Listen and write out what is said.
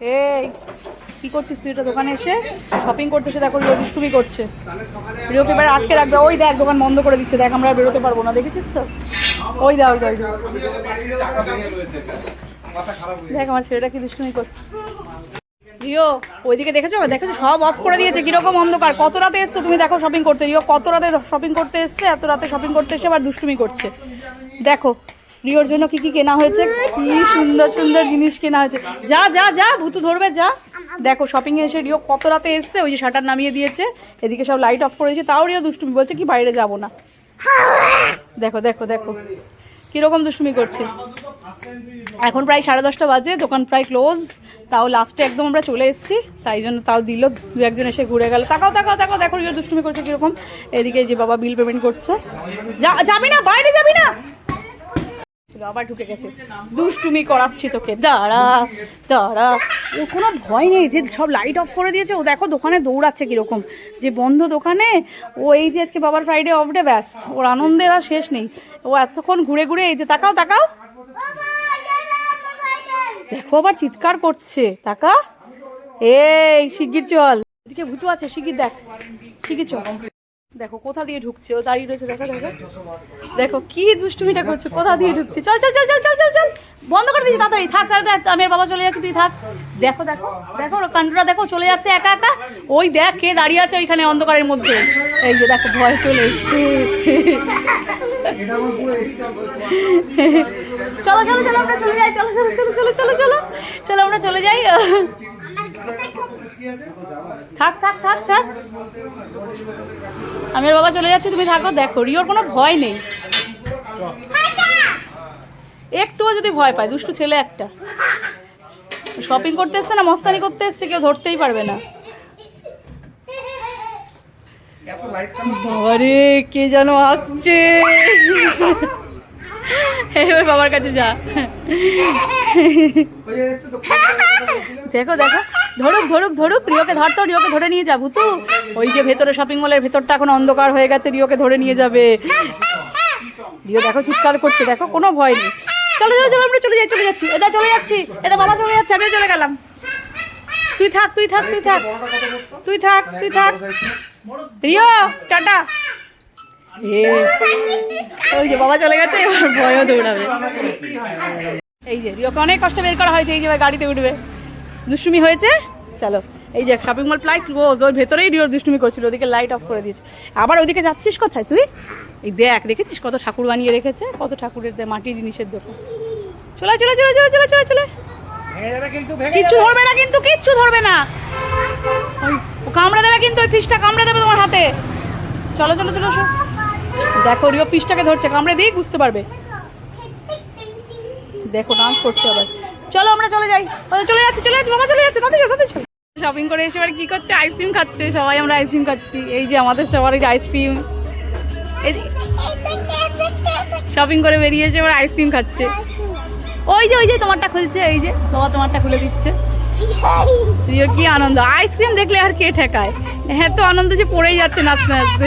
এই, কি করছিস তুই? এটা দোকানে এসে শপিং করতে এসে দেখো রিও দুষ্টুমি করছে। রিওকে এবার আটকে রাখবে। ওই দেখ, দোকান বন্ধ করে দিচ্ছে। দেখ, আমরা বেরোতে পারব না। দেখেছিস তো? ওই দেখ ওই। দেখ আমার ছেলেটা কি দুষ্টুমি করছে। রিও, ওইদিকে দেখেছ? দেখেছ? সব অফ করে দিয়েছে। কীরকম অন্ধকার। কত রাতে এসছো তুমি? দেখো শপিং করতে। রিও, কত রাতে শপিং করতে এসছে? এত রাতে শপিং করতে এসে আবার দুষ্টুমি করছে। দেখো রিওর জন্য কি কি কেনা হয়েছে? কি সুন্দর সুন্দর জিনিস কেনা হয়েছে। যা যা যা, ভূতু ধরবে, যা। দেখো শপিং এসে রিও কত রাতে এসছে, ওই যে শাটার নামিয়ে দিয়েছে, এদিকে সব লাইট অফ করেছে, তাও রিও দুষ্টুমি বলছে কি বাইরে যাব না। দেখো দেখো দেখো, কীরকম দুষ্টুমি করছে। এখন প্রায় সাড়ে দশটা বাজে, দোকান প্রায় ক্লোজ তাও লাস্টে একদম আমরা চলে এসেছি, তাই জন্য তাও দিল, দু একজন এসে ঘুরে গেল। তাকাও তাকাও তাকাও, দেখো রিও দুষ্টুমি করছে কীরকম। এদিকে যে বাবা বিল পেমেন্ট করছে। যাবি না, বাইরে যাবি না! আবার ঢুকে গেছে। দুষ্টুমি করাচ্ছি তোকে। দাঁড়া দাঁড়া। ও কোনো ভয় নেই যে সব লাইট অফ করে দিয়েছে। ও দেখো দোকানে দৌড়াচ্ছে কীরকম। যে বন্ধ দোকানে, ও এই যে আজকে বাবার ফ্রাইডে অফ ডে ব্যাস। ওর আনন্দের আর শেষ নেই। ও এতক্ষণ ঘুরে ঘুরে এই যে, তাকাও তাকাও। দেখো আবার চিৎকার করছে। তাকা। এই শিগগির চল। এদিকে ভূতু আছে, শিগগির দেখ। শিগগির চল। দেখো, কোথা দিয়ে ঢুকছে? ও দাঁড়িয়ে রয়েছে, দেখো দেখো। দেখো, কি দুষ্টুমিটা করছে, কোথা দিয়ে ঢুকছে? চল চল চল চল চল চল চল। বন্ধ করে দিয়েছি, তাড়াতাড়ি। থাক থাক আমি আর বাবা চলে যাচ্ছি, তুই থাক। দেখো দেখো দেখো কাণ্ডটা দেখো, চলে যাচ্ছে একা একা। ওই দেখ কে দাঁড়িয়ে আছে ওইখানে অন্ধকারের মধ্যে। এই যে দেখো, ভয় চলে এসছে। চলো চলো চলো, আমরা চলে যাই চলো চলো চলো চলো চলো চলো, আমরা চলে যাই। থাক থাক থাক থাক। আমি বাবা চলে যাচ্ছি, তুমি থাকো, দেখো, রিওর কোনো ভয় নেই। একটুও যদি ভয় পায়, দুষ্টু ছেলে একটা। শপিং করতে এসছে না, মস্তানি করতে এসছে, কেউ ধরতেই পারবে না। বাবারে, কে যেন আসছে। এবার বাবার কাছে যা। দেখো দেখো। ধরুক ধরুক ধরুক রিওকে ধরতো রিওকে ধরে নিয়ে যাব তো ওই যে ভেতরে শপিং মলের ভেতরটা এখন অন্ধকার হয়ে গেছে রিওকে ধরে নিয়ে যাবে। রিও দেখো চিৎকার করছে দেখো কোনো ভয় নেই। চলো চলো চলো আমরা চলে যাই চলে যাচ্ছি। এটা চলে যাচ্ছি এটা বাবা চলে যাচ্ছে আমিও চলে গেলাম। তুই থাক তুই থাক তুই থাক। তুই থাক তুই থাক। রিও টাটা। ওই যে বাবা চলে গেছে এবার ভয়ও দৌড়াবে। এই যে রিওকে অনেক কষ্ট বের করা হয়েছে এই যে গাড়িতে উঠবে। দুষ্টুমি হয়েছে? চলো এই যে শপিং মল প্রায় ক্লোজ ওর ভেতরেই রিওর দুষ্টুমি করছিল ওদিকে লাইট অফ করে দিয়েছে। আবার ওদিকে যাচ্ছিস কোথায় তুই? এই দেখ দেখেছিস কত ঠাকুর বানিয়ে রেখেছে? কত ঠাকুরের দে- মাটির জিনিসের দোকান। চলে চলে চলে চলে চলে চলে চলে। কিচ্ছু ধরবে না কিন্তু কিচ্ছু ধরবে না। ও কামড়ে দেবে কিন্তু ওই ফিসটা কামড়ে দেবে তোমার হাতে। চলো চলো চলো চলো। দেখো, রিও ফিসটাকে ধরছে, কামড়ে দিই বুঝতে পারবে। দেখো ডান্স করছে আবার। চলো, আমরা চলে যাই। চলে যাচ্ছি চলে যাচ্ছি, বাবা, চলে যাচ্ছে শপিং করে এসে এবার কি করছে? আইসক্রিম খাচ্ছে, সবাই আমরা আইসক্রিম খাচ্ছি। এই যে আমাদের সবার আইসক্রিম শপিং করে বেরিয়ে এসে এবার আইসক্রিম খাচ্ছে। ওই যে ওই যে, তোমারটা খুলছে, এই যে, বাবা, তোমারটা খুলে দিচ্ছে। রিও কি আনন্দ। আইসক্রিম দেখলে আর কে ঠেকায়? হ্যাঁ তো আনন্দ যে পড়েই যাচ্ছে, নাচতে নাচতে।